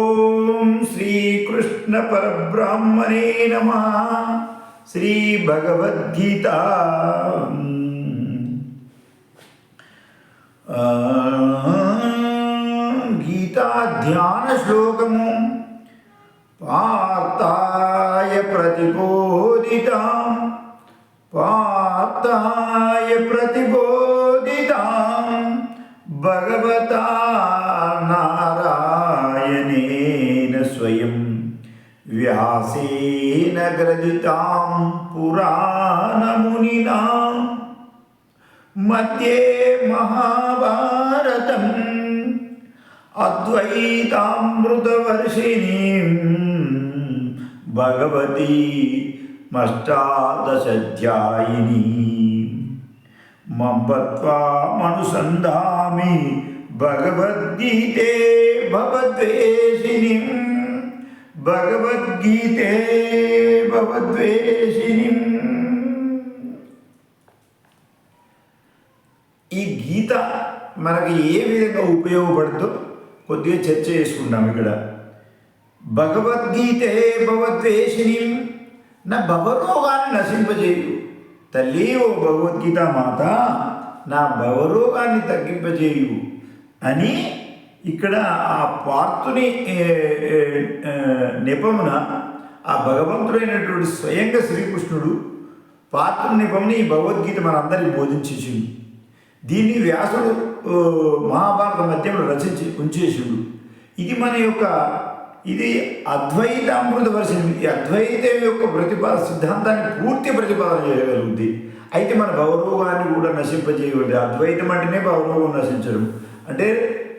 ఓం శ్రీకృష్ణ పరబ్రాహ్మణే నమ. శ్రీ భగవద్గీత. ఆ, గీతా ధ్యాన శ్లోకము పార్థాయ ప్రతిబోధితాం. పార్థాయ ప్రతిబోధితాం. భగవతా काशीनग्रजितां पुराणमुनिनां मध्ये महाभारतम् अद्वैतामृतवर्षिणीं भगवती मष्टादशध्यायिनी मम पत्वा मनुसन्धामि भगवद्गीते भवद्वेषिणीम् భగవద్గీతే భవద్వేషిని. ఈ గీత మనకి ఏ విధంగా ఉపయోగపడుతుందో కొద్దిగా చర్చ చేసుకుంటాం ఇక్కడ. భగవద్గీతే భగవద్వేషిణి నా భవరోగాన్ని నశింపజేయు తల్లి ఓ భగవద్గీత మాత నా భవరోగాన్ని తగ్గింపజేయు అని ఇక్కడ ఆ పార్థుని ఏ, నెపమున ఆ భగవంతుడైనటువంటి స్వయంగా శ్రీకృష్ణుడు పాత్ర నిపముని ఈ భగవద్గీత మనందరికి బోధించేసింది దీన్ని వ్యాసుడు మహాభారత మధ్యంలో రచించి ఉంచేసిండు. ఇది మన యొక్క ఇది అద్వైతామృత వర్షం ఈ అద్వైతం యొక్క ప్రతిపాద సిద్ధాంతాన్ని పూర్తి ప్రతిపాదన చేయగలుగుతుంది అయితే మన భవరోగాన్ని కూడా నశింపజేయగలదు అద్వైతం అంటేనే భవరోగం నశించడం. అంటే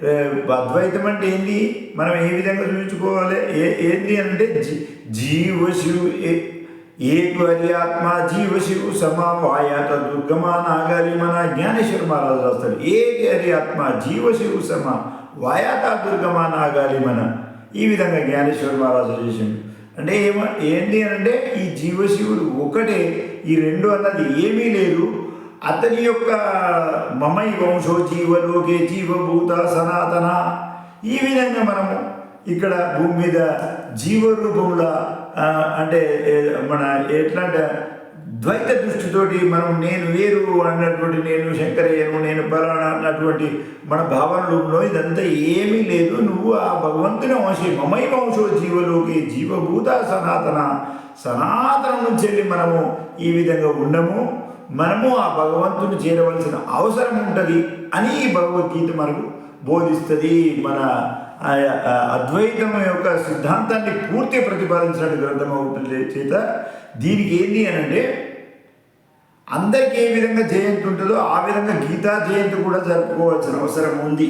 అద్వైతం అంటే ఏంది? మనం ఏ విధంగా చూపించుకోవాలి? ఏ ఏంది అంటే జీ- జీవ శివు ఏ- ఏకు హరి ఆత్మ జీవ శివు సమవాయాత దుర్గమా నాగాలి మన జ్ఞానేశ్వర మహారాజు రాస్తాడు. ఏకి హరి ఆత్మ జీవ శివు సమ వాయాత దుర్గమా నాగాలి మన. ఈ విధంగా జ్ఞానేశ్వర మహారాజు చేసిండు. అంటే ఏమ ఏంటి అంటే ఈ జీవశివుడు ఒకటే ఈ రెండు అన్నది ఏమీ లేదు. అతని యొక్క మమై వంశో జీవలోకే జీవభూత సనాతన. ఈ విధంగా మనము ఇక్కడ భూమి మీద జీవరూపంలో అంటే మన ఎట్లాంటి ద్వైత దృష్టితోటి మనం నేను వేరు అన్నటువంటి నేను శంకరయ్యను నేను పలానా అన్నటువంటి మన భావనలో ఇదంతా ఏమీ లేదు. నువ్వు ఆ భగవంతుని వంశీ మమై వంశో జీవలోకి జీవభూత సనాతన. సనాతనం నుంచి మనము ఈ విధంగా ఉండము. మనము ఆ భగవంతుని చేరవలసిన అవసరం ఉంటుంది అని ఈ భగవద్గీత మనకు బోధిస్తుంది. మన ఆ అద్వైతం యొక్క సిద్ధాంతాన్ని పూర్తి ప్రతిపాదించినట్టు గ్రంథం అవుతుంది చేత దీనికి ఏంటి అని అంటే అందరికీ ఏ విధంగా జయంతి ఉంటుందో ఆ విధంగా గీతా జయంతి కూడా జరుపుకోవాల్సిన అవసరం ఉంది.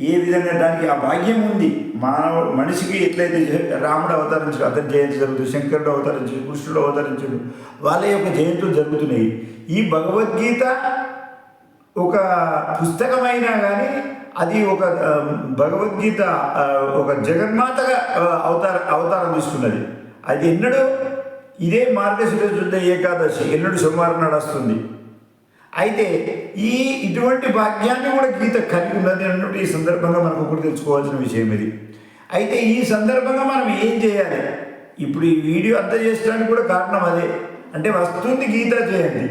ఏ విధంగా దానికి ఆ భాగ్యం ఉంది? మానవ మనిషికి ఎట్లయితే రాముడు అవతరించడు అతని జయంతి జరుగుతుంది శంకరుడు అవతరించడు కృష్ణుడు అవతరించడు వాళ్ళ యొక్క జయంతులు జరుగుతున్నాయి. ఈ భగవద్గీత ఒక పుస్తకమైనా కానీ అది ఒక భగవద్గీత ఒక జగన్మాతగా అవతార అవతారం తీసుకున్నది. అది ఎన్నడూ ఇదే మార్గశిర శుద్ధ ఏకాదశి ఎన్నడూ సోమవారం నాడు వస్తుంది. అయితే ఈ ఇటువంటి భాగ్యాన్ని కూడా గీత కలిగి ఉన్నది అన్నట్టు ఈ సందర్భంగా మనకు ఒకటి తెలుసుకోవాల్సిన విషయం ఇది. అయితే ఈ సందర్భంగా మనం ఏం చేయాలి? ఇప్పుడు ఈ వీడియో అంతా చేసడానికి కూడా కారణం అదే. అంటే వస్తుంది గీతా జయంతి.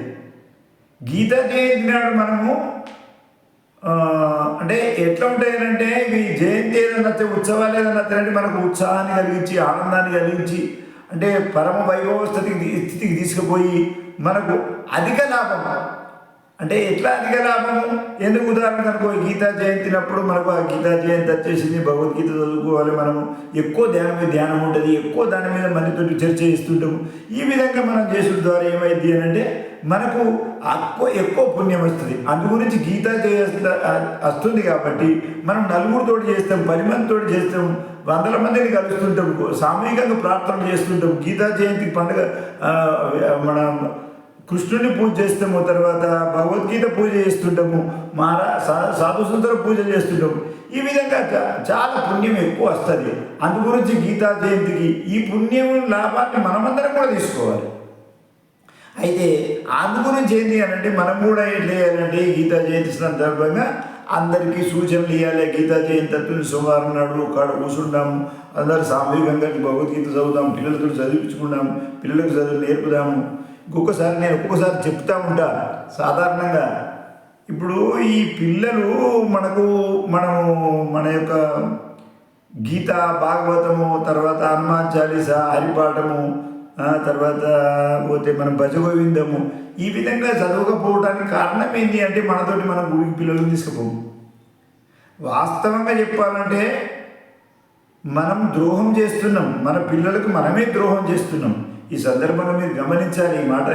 గీతా జయంతి నాడు మనము అంటే ఎట్లా ఉంటాయంటే ఇవి జయంతి ఏదైనా ఉత్సవాలు ఏదైనా వస్తాయంటే మనకు ఉత్సాహాన్ని కలిగించి ఆనందాన్ని కలిగించి అంటే పరమ వైభవ స్థితికి స్థితికి తీసుకుపోయి మనకు అధిక లాభం. అంటే ఎట్లా అధిక లాభము? ఎందుకు ఉదాహరణకు అనుకో గీతా జయంతినప్పుడు మనకు ఆ గీతా జయంతి వచ్చేసింది భగవద్గీత చదువుకోవాలి మనము ఎక్కువ ధ్యానం మీద ధ్యానం ఉంటుంది ఎక్కువ దాని మీద మందితో చర్చ చేస్తుంటాము. ఈ విధంగా మనం చేసుడు ద్వారా ఏమైంది అని అంటే మనకు ఎక్కువ ఎక్కువ పుణ్యం వస్తుంది. అందు గురించి గీతా జయంతి వస్తుంది కాబట్టి మనం నలుగురితోటి చేస్తాం పది మందితో చేస్తాం వందల మందిని కలుస్తుంటాం సామూహికంగా ప్రార్థన చేస్తుంటాం. గీతా జయంతి పండుగ మన కృష్ణుని పూజ చేస్తాము తర్వాత భగవద్గీత పూజ చేస్తుంటాము మహారా సాధు సుందర పూజ చేస్తుంటాము. ఈ విధంగా చాలా పుణ్యం ఎక్కువ వస్తుంది. అందు గురించి గీతా జయంతికి ఈ పుణ్యం లాభాన్ని మనమందరం కూడా తీసుకోవాలి. అయితే అందు గురించి ఏంటి అనంటే మనం కూడా ఏం చేయాలంటే గీతా జయంతి సందర్భంగా అందరికీ సూచనలు ఇవ్వాలి గీతా జయంతి సోమవారం నాడు కాడ కూర్చుంటాము అందరు సామూహికంగా భగవద్గీత చదువుతాము పిల్లలతో చదివించుకుంటాం పిల్లలకు చదువు నేర్పుదాము ఇంకొకసారి నేను ఒక్కొక్కసారి చెప్తా ఉంటా సాధారణంగా. ఇప్పుడు ఈ పిల్లలు మనకు మనము మన యొక్క గీత భాగవతము తర్వాత హనుమాన్ చాలీస హరిపాఠము తర్వాత పోతే మనం భజగోవిందము ఈ విధంగా చదవకపోవడానికి కారణం ఏంటి అంటే మనతోటి మనం గుడికి పిల్లలను తీసుకుపోము. వాస్తవంగా చెప్పాలంటే మనం ద్రోహం చేస్తున్నాం మన పిల్లలకు మనమే ద్రోహం చేస్తున్నాం. ఈ సందర్భంలో మీరు గమనించాలి ఈ మాట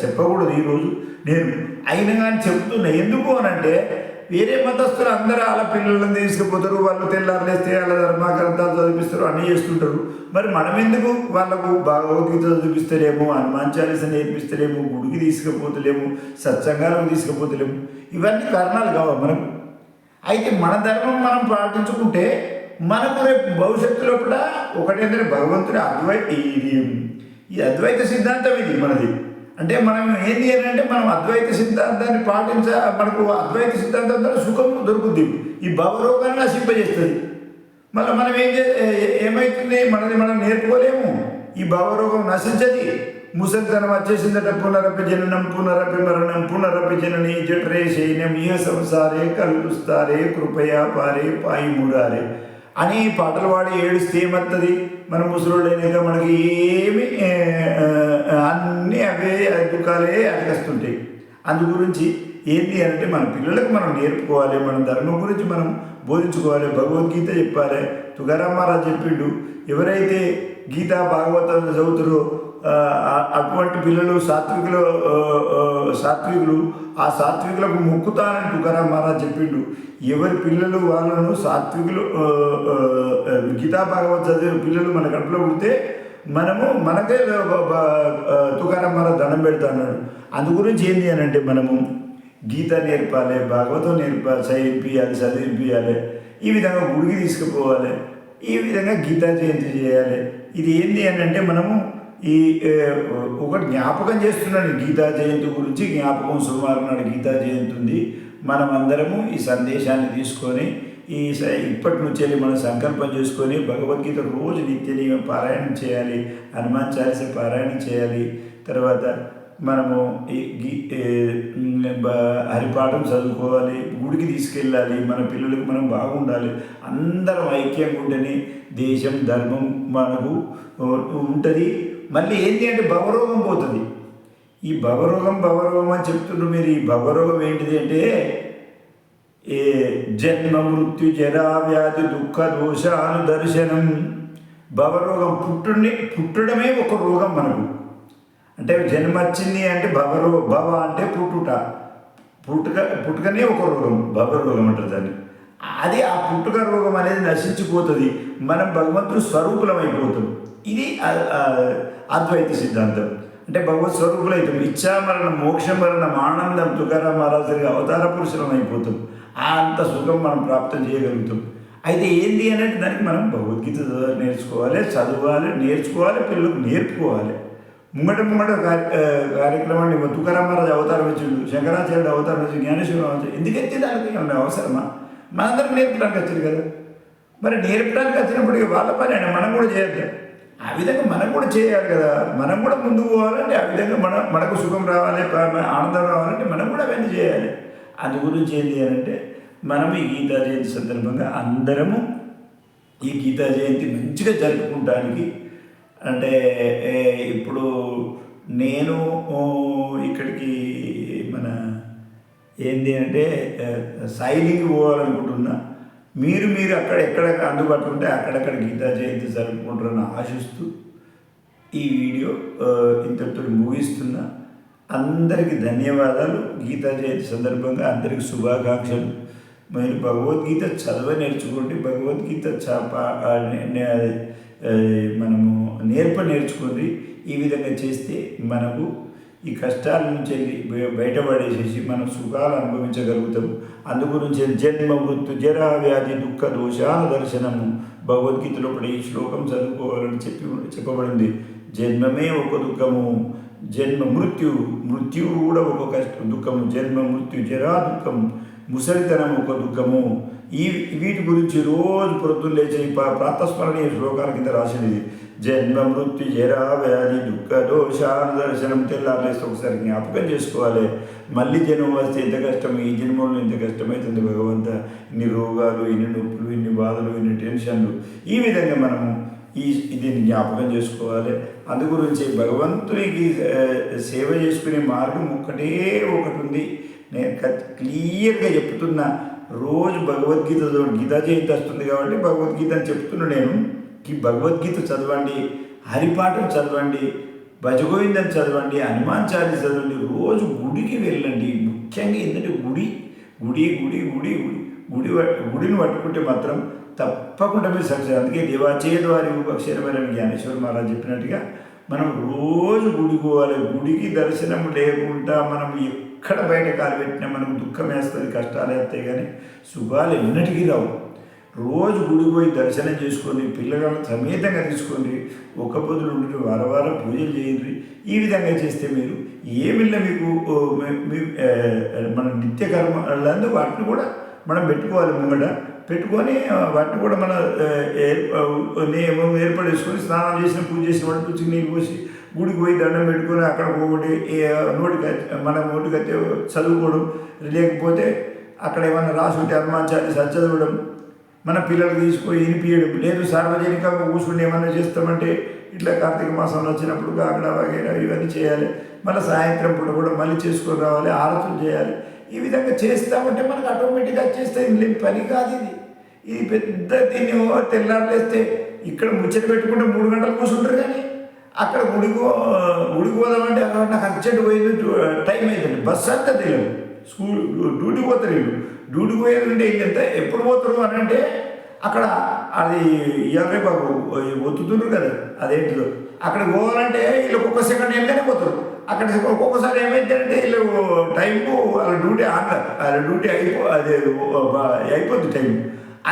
చెప్పకూడదు ఈరోజు నేను అయినా కానీ చెప్తున్నా ఎందుకు అనంటే వేరే మతస్థులు అందరూ వాళ్ళ పిల్లలను తీసుకుపోతారు వాళ్ళు తెల్లారులేస్తే వాళ్ళ ధర్మగ్రంథాలు చదివిస్తారు అన్నీ చేస్తుంటారు. మరి మనం ఎందుకు వాళ్ళకు భగవద్గీత చదివిస్తలేము హనుమాన్ చాలీస నేర్పిస్తలేము గుడికి తీసుకుపోతలేము సత్సంగాలకు తీసుకుపోతలేము? ఇవన్నీ కారణాలు కావు మనకు? అయితే మన ధర్మం మనం పాటించుకుంటే మనకు రేపు భవిష్యత్తులో కూడా ఒకటేంటే భగవంతుడి అద్వైత ఇది. ఈ అద్వైత సిద్ధాంతం ఇది మనది. అంటే మనం ఏంది అని అంటే మనం అద్వైత సిద్ధాంతాన్ని పాటించ మనకు అద్వైత సిద్ధాంతం ద్వారా సుఖం దొరుకుద్ది. ఈ భవరోగాన్ని నశింపజేస్తుంది. మళ్ళీ మనం ఏం చే ఏమవుతుంది మనది మనం నేర్చుకోలేము. ఈ భావరోగం నశించది. ముసలితనం వచ్చేసిందట పునరపి జననం పునరపి మరణం పునరపి జనని జఠరే శైన్యం ఇహ సంసారే కలుస్తారే కృపయా పారే పాయి మూడారే అని పాటలు పాడి ఏడుస్తే ఏమత్తది? మన ముసలోళ్ళైనాక మనకి ఏమి అన్నీ అవే దుఃఖాలే అడగస్తుంటాయి అందు గురించి ఏంటి అంటే మన పిల్లలకు మనం నేర్పుకోవాలి మన ధర్మం గురించి మనం బోధించుకోవాలి భగవద్గీత చెప్పాలి. తుకారాం మహారాజ్ చెప్పిండు ఎవరైతే గీత భాగవతం చదువుతారో అటువంటి పిల్లలు సాత్వికులు సాత్వికులు? ఆ సాత్వికులకు మొక్కుతానని తుకారాం మహారాజ్ చెప్పిండు. ఎవరి పిల్లలు వాళ్ళను సాత్వికులు గీతా భాగవత్ చదివే పిల్లలు మన కడుపులో పుడితే మనము మనకే బ- తుకారాం మహారాజ్ దండం పెడతా అన్నాడు అందు గురించి ఏంటి అని అంటే మనము గీత నేర్పాలి భాగవతం నేర్పాలి చదివించాలి చదివించాలి ఈ విధంగా గుడికి తీసుకుపోవాలి. ఈ విధంగా గీతా జయంతి చేయాలి. ఇది ఏంటి అని అంటే మనము ఈ ఒక జ్ఞాపకం చేస్తున్నాడు గీతా జయంతి గురించి జ్ఞాపకం సోమవారం నాడు గీతా జయంతి ఉంది. మనమందరము ఈ సందేశాన్ని తీసుకొని ఈ స- ఇప్పటి నుంచి మనం సంకల్పం చేసుకొని భగవద్గీత రోజు నిత్య పారాయణం చేయాలి హనుమాన్ చాలీస పారాయణం చేయాలి. తర్వాత మనము ఈ గీ హరిపాఠం చదువుకోవాలి గుడికి తీసుకెళ్ళాలి మన పిల్లలకు మనం బాగుండాలి. అందరం ఐక్యంగా ఉండని దేశం ధర్మం మనకు ఉంటుంది. మళ్ళీ ఏంటి అంటే భవరోగం పోతుంది. ఈ భవరోగం భవరోగం అని చెప్తుండ్రు మీరు. ఈ భవరోగం ఏంటిది అంటే ఏ జన్మ మృత్యు జరా వ్యాధి దుఃఖ దోష దర్శనం భవరోగం పుట్టుని పుట్టడమే ఒక రోగం మనకు. అంటే జన్మ వచ్చింది అంటే భవరో భవ అంటే పుట్టుట. పుట్టుక పుట్టుకనే ఒక రోగం భవరోగం అంటారు దాన్ని. అది ఆ పుట్టుక రోగం అనేది నశించిపోతుంది. మనం భగవంతుడు స్వరూపులం అయిపోతాం ఇది అద్వైత సిద్ధాంతం. అంటే భగవత్ స్వరూపులైతాం ఇచ్చామరణం మోక్షమరణం ఆనందం తుకారాం మహారాజుగా అవతార పురుషులం అయిపోతాం ఆ అంత సుఖం మనం ప్రాప్తం చేయగలుగుతాం. అయితే ఏంటి అనేది దానికి మనం భగవద్గీత నేర్చుకోవాలి చదవాలి నేర్చుకోవాలి పిల్లలకు నేర్పుకోవాలి. ముంగట ముంగట కార్యక్రమాన్ని మా తుకారాం మహారాజు అవతారం వచ్చిండు శంకరాచార్యుడు అవతారం వచ్చి జ్ఞానేశ్వరం అవతారం ఎందుకంటే దానికి ఏమన్నా అవసరమా? మనందరం నేర్పడానికి వచ్చారు కదా. మరి నేర్పడానికి వచ్చినప్పుడు వాళ్ళ పని అండి మనం కూడా చేయొద్దు ఆ విధంగా మనం కూడా చేయాలి కదా. మనం కూడా ముందుకు పోవాలంటే ఆ విధంగా మన మనకు సుఖం రావాలి ఆనందం రావాలంటే మనం కూడా అవన్నీ చేయాలి. అందు గురించి ఏంటి అని అంటే మనం ఈ గీతా జయంతి సందర్భంగా అందరము ఈ గీతా జయంతి మంచిగా జరుపుకుంటానికి అంటే ఇప్పుడు నేను ఇక్కడికి మన ఏంటి అంటే శైలికి సైలింగ్ పోవాలనుకుంటున్నా మీరు మీరు అక్కడ ఎక్కడ అందుబాటులో ఉంటే అక్కడక్కడ గీతా జయంతి జరుపుకుంటారని ఆశిస్తూ ఈ వీడియో ఇంతటితో ముగిస్తున్నా. అందరికీ ధన్యవాదాలు. గీతా జయంతి సందర్భంగా అందరికీ శుభాకాంక్షలు. మీరు భగవద్గీత చదవ నేర్చుకోండి. భగవద్గీత చాప మనము నేర్ప నేర్చుకోండి. ఈ విధంగా చేస్తే మనకు ఈ కష్టాల నుంచి బయటపడేసేసి మనం సుఖాలు అనుభవించగలుగుతాం. అందుగురించి జన్మ మృత్యు జరా వ్యాధి దుఃఖ దోషాల దర్శనము భగవద్గీతలో కూడా ఈ శ్లోకం చదువుకోవాలని చెప్పి చెప్పబడింది. జన్మమే ఒక దుఃఖము జన్మ మృత్యు మృత్యువు కూడా ఒక కష్టం దుఃఖము జన్మ మృత్యు జరా దుఃఖం ముసలితనం ఒక దుఃఖము. ఈ వీటి గురించి రోజు పొద్దున్న లేచి ప్రాతస్మరణీయ శ్లోకాల కింద రాసినది. జన్మ మృత్యు జరా వ్యాధి దుఃఖ దోషాను దర్శనం తెల్లారేస్తే ఒకసారి జ్ఞాపకం చేసుకోవాలి. మళ్ళీ జన్మ వస్తే ఎంత కష్టం? ఈ జన్మలో ఎంత కష్టమవుతుంది భగవంత. ఇన్ని రోగాలు ఇన్ని నొప్పులు ఇన్ని బాధలు ఇన్ని టెన్షన్లు. ఈ విధంగా మనము ఈ దీన్ని జ్ఞాపకం చేసుకోవాలి. అందు గురించి భగవంతునికి సేవ చేసుకునే మార్గం ఒక్కటే ఒకటి ఉంది. నేను క్లియర్గా చెప్తున్నా. రోజు భగవద్గీత గీతా జయంతి వస్తుంది కాబట్టి భగవద్గీత అని చెప్తున్నా నేను. భగవద్గీత చదవండి హరిపాఠం చదవండి భజగోవిందం చదవండి హనుమాన్ చాలీస చదవండి రోజు గుడికి వెళ్ళండి. ముఖ్యంగా ఏంటంటే గుడి గుడి గుడి గుడి గుడి గుడి గుడిని పట్టుకుంటే మాత్రం తప్పకుండా మీరు సక్సెస్ అందుకే దేవాచేయ వారి అక్షరమైన జ్ఞానేశ్వర మహారాజ్ చెప్పినట్టుగా మనం రోజు గుడి పోవాలి. గుడికి దర్శనం లేకుండా మనం ఎక్కడ బయట కాలు పెట్టినా మనకు దుఃఖం వేస్తుంది కష్టాలు వేస్తాయి కానీ శుభాలు ఎన్నటికీ రావు. రోజు గుడికి పోయి దర్శనం చేసుకొని పిల్లగాళ్ళని సమేతంగా తీసుకోండి ఒక్క పొద్దులు ఉండి వారం వారం పూజలు చేయండి. ఈ విధంగా చేస్తే మీరు ఏమిళ్ళ మీకు మీ- మన నిత్య కర్మలందు వాటిని కూడా మనం పెట్టుకోవాలి ముంగట. పెట్టుకొని వాటిని కూడా మన ఆ, నియమం ఏర్పడేసుకొని స్నానం చేసిన పూజ చేసిన వాటి పుచ్చి నీళ్ళు పోసి గుడికి పోయి దండం పెట్టుకొని అక్కడ పోగొట్టి నోటికి మన నోటికి చదువుకోవడం. లేకపోతే అక్కడ ఏమైనా రాసుకుంటే హనుమాన్ హనుమాన్ చదవడం. మన పిల్లలు తీసుకొని వినిపించడం లేదు సార్వజనికంగా కూర్చుని ఏమన్నా చేస్తామంటే ఇట్లా కార్తీక మాసంలో వచ్చినప్పుడు అక్కడ వగైరా ఇవన్నీ చేయాలి. మళ్ళీ సాయంత్రం పూట కూడా మళ్ళీ చేసుకొని రావాలి ఆరతులు చేయాలి. ఈ విధంగా చేస్తామంటే మనకు ఆటోమేటిక్గా చేస్తే ఇంకేం పని కాదు ఇది. ఇది పెద్ద దీన్ని తెల్లారులేస్తే ఇక్కడ ముచ్చట పెట్టుకుంటే మూడు గంటలు కూర్చుంటారు కానీ అక్కడ గుడికి గుడికి పోదామంటే అక్కడ నాకు అర్జెంట్ పోయింది టైం అయిందండి బస్సు అంతా తెలియదు స్కూల్ డ్యూటీ పోతారు వీళ్ళు. డ్యూటీకి పోయేదంటే ఎంత ఎప్పుడు పోతారు అని అంటే అక్కడ అది ఇరవై బాబు ఒత్తుతుండ్రు కదా అదేంటిదో. అక్కడ పోవాలంటే వీళ్ళు ఒక్కొక్క సెకండ్ వెళ్తేనే పోతారు. అక్కడ ఒక్కొక్కసారి ఏమైందంటే వీళ్ళు టైం వాళ్ళ డ్యూటీ ఆన్ వాళ్ళ డ్యూటీ అయిపో అదే అయిపోద్ది టైం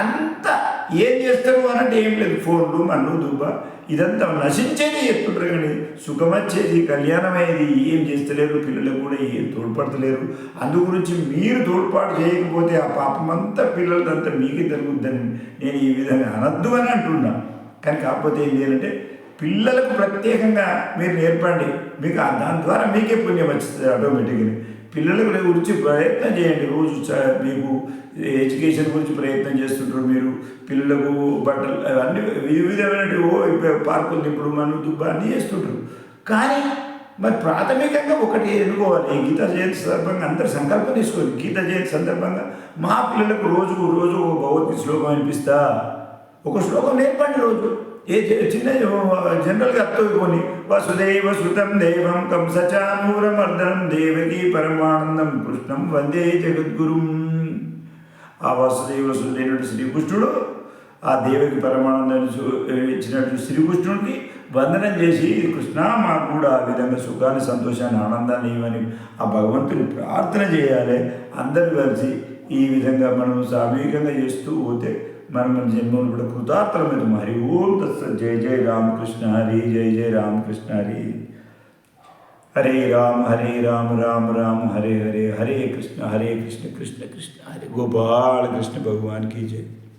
అంత ఏం చేస్తారు అని అంటే ఏం లేదు. ఫోన్లు మన్ను దుబ్బ ఇదంతా నశించేది చెప్తుంటారు కానీ సుఖం వచ్చేది కళ్యాణం కళ్యాణమయ్యేది ఏం చేస్తలేరు పిల్లలకు కూడా ఏం తోడ్పడతలేరు. అందు గురించి మీరు తోడ్పాటు చేయకపోతే ఆ పాపం అంతా పిల్లలదంతా మీకే జరుగుద్దని నేను ఈ విధంగా అనద్దు అని అంటున్నా. కానీ కాకపోతే ఏం చేయాలంటే పిల్లలకు ప్రత్యేకంగా మీరు నేర్పండి. మీకు దాని ద్వారా మీకే పుణ్యం వచ్చింది ఆటోమేటిక్గా పిల్లలకు గురించి ప్రయత్నం చేయండి రోజు మీకు ఎడ్యుకేషన్ గురించి ప్రయత్నం చేస్తుంటారు మీరు. పిల్లలకు బట్టలు అవన్నీ వివిధమైన ఓ పార్కులు ఇప్పుడు మనం దుబ్బ అన్నీ చేస్తుంటారు. కానీ మరి ప్రాథమికంగా ఒకటి ఎన్నుకోవాలి. గీత జయంతి సందర్భంగా అందరు సంకల్పం తీసుకోవాలి గీత జయంతి సందర్భంగా మా పిల్లలకు రోజుకు రోజు ఒక భగవద్గీత శ్లోకం అనిపిస్తా ఒక శ్లోకం నేర్పండి రోజు. ఏ చిన్న జనరల్గా అర్థం వసుదైవ సుతం దేవం కంసచానూరమర్దనం దేవకి పరమానందం కృష్ణం వందే జగద్గురుం. ఆ వసుదైవ సుదైనటువంటి శ్రీకృష్ణుడు ఆ దేవకి పరమానందాన్ని ఇచ్చినటువంటి శ్రీకృష్ణుడికి వందనం చేసి కృష్ణ మాకు కూడా ఆ విధంగా సుఖాన్ని సంతోషాన్ని ఆనందాన్ని ఇవ్వని ఆ భగవంతుని ప్రార్థన చేయాలి. అందరూ కలిసి ఈ విధంగా మనం సామూహికంగా చేస్తూ పోతే मर्म जन्म बड़े कृतार्थल में तुम्हारी ओम तत्सत जय जय राम कृष्ण हरि जय जय राम कृष्ण हरि हरे राम हरे राम राम राम हरे हरे हरे कृष्ण हरे कृष्ण कृष्ण कृष्ण हरे गोपाल कृष्ण भगवान की जय।